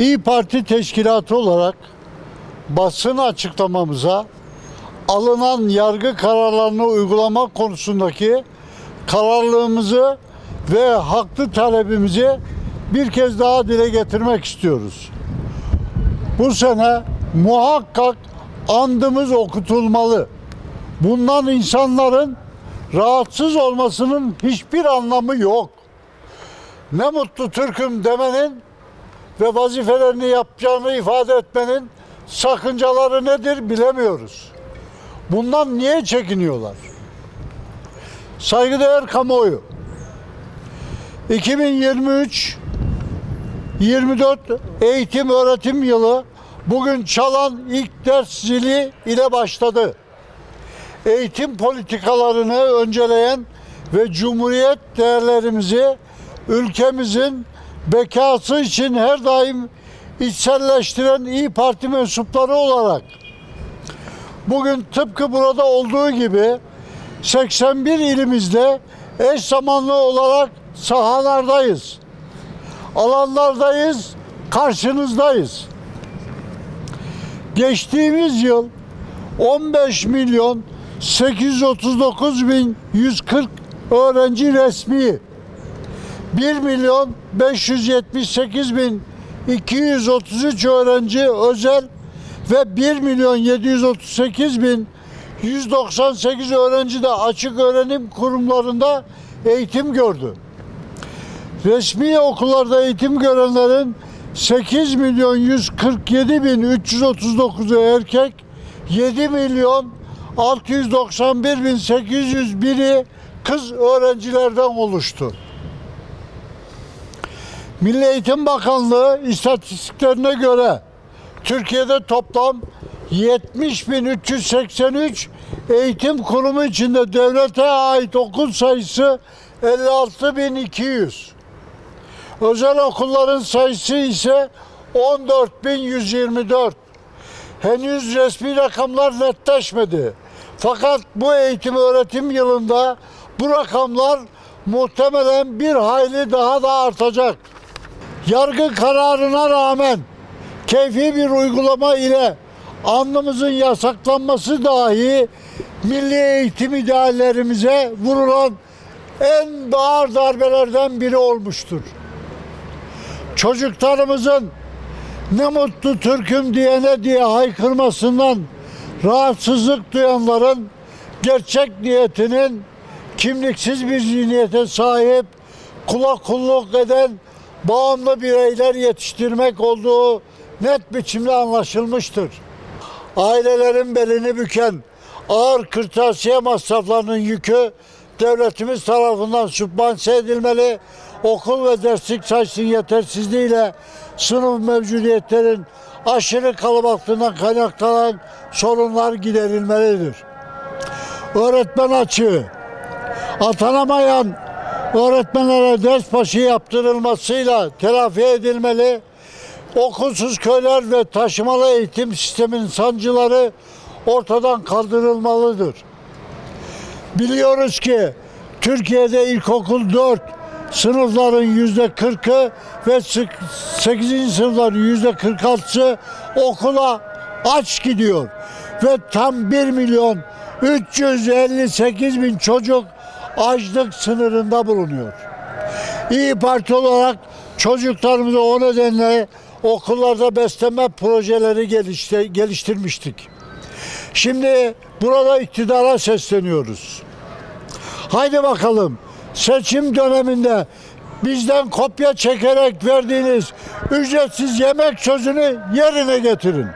İyi Parti teşkilatı olarak basın açıklamamıza alınan yargı kararlarını uygulamak konusundaki kararlılığımızı ve haklı talebimizi bir kez daha dile getirmek istiyoruz. Bu sene muhakkak andımız okutulmalı. Bundan insanların rahatsız olmasının hiçbir anlamı yok. Ne mutlu Türk'üm demenin ve vazifelerini yapacağını ifade etmenin sakıncaları nedir bilemiyoruz. Bundan niye çekiniyorlar? Saygıdeğer kamuoyu. 2023 24 eğitim öğretim yılı bugün çalan ilk ders zili ile başladı. Eğitim politikalarını önceleyen ve cumhuriyet değerlerimizi ülkemizin bekası için her daim içselleştiren İyi Parti mensupları olarak bugün tıpkı burada olduğu gibi 81 ilimizde eş zamanlı olarak sahalardayız. Alanlardayız, karşınızdayız. Geçtiğimiz yıl 15 milyon 839 bin 140 öğrenci resmi 1 milyon 578 bin 233 öğrenci özel ve 1 milyon 738 bin 198 öğrenci de açık öğrenim kurumlarında eğitim gördü. Resmi okullarda eğitim görenlerin 8 milyon 147 bin 339'u erkek, 7 milyon 691 bin 801'i kız öğrencilerden oluştu. Milli Eğitim Bakanlığı istatistiklerine göre Türkiye'de toplam 70.383 eğitim kurumu içinde devlete ait okul sayısı 56.200. Özel okulların sayısı ise 14.124. Henüz resmi rakamlar netleşmedi. Fakat bu eğitim öğretim yılında bu rakamlar muhtemelen bir hayli daha da artacak. Yargı kararına rağmen keyfi bir uygulama ile andımızın yasaklanması dahi milli eğitim ideallerimize vurulan en ağır darbelerden biri olmuştur. Çocuklarımızın ne mutlu Türk'üm diyene diye haykırmasından rahatsızlık duyanların gerçek niyetinin kimliksiz bir zihniyete sahip kula kulluk eden bağımlı bireyler yetiştirmek olduğu net biçimde anlaşılmıştır. Ailelerin belini büken ağır kırtasiye masraflarının yükü devletimiz tarafından sübvanse edilmeli. Okul ve derslik sayısının yetersizliğiyle sınıf mevcudiyetlerin aşırı kalabalıklığından kaynaklanan sorunlar giderilmelidir. Öğretmen açığı, atanamayan öğretmenlere ders başı yaptırılmasıyla telafi edilmeli. Okulsuz köyler ve taşımalı eğitim sisteminin sancıları ortadan kaldırılmalıdır. Biliyoruz ki Türkiye'de ilkokul 4 sınıfların yüzde 40'ı ve 8. sınıfların yüzde 46'sı okula aç gidiyor. Ve tam 1 milyon 358 bin çocuk açlık sınırında bulunuyor. İyi Parti olarak çocuklarımızı o nedenle okullarda besleme projeleri geliştir, geliştirmiştik. Şimdi burada iktidara sesleniyoruz. Haydi bakalım seçim döneminde bizden kopya çekerek verdiğiniz ücretsiz yemek sözünü yerine getirin.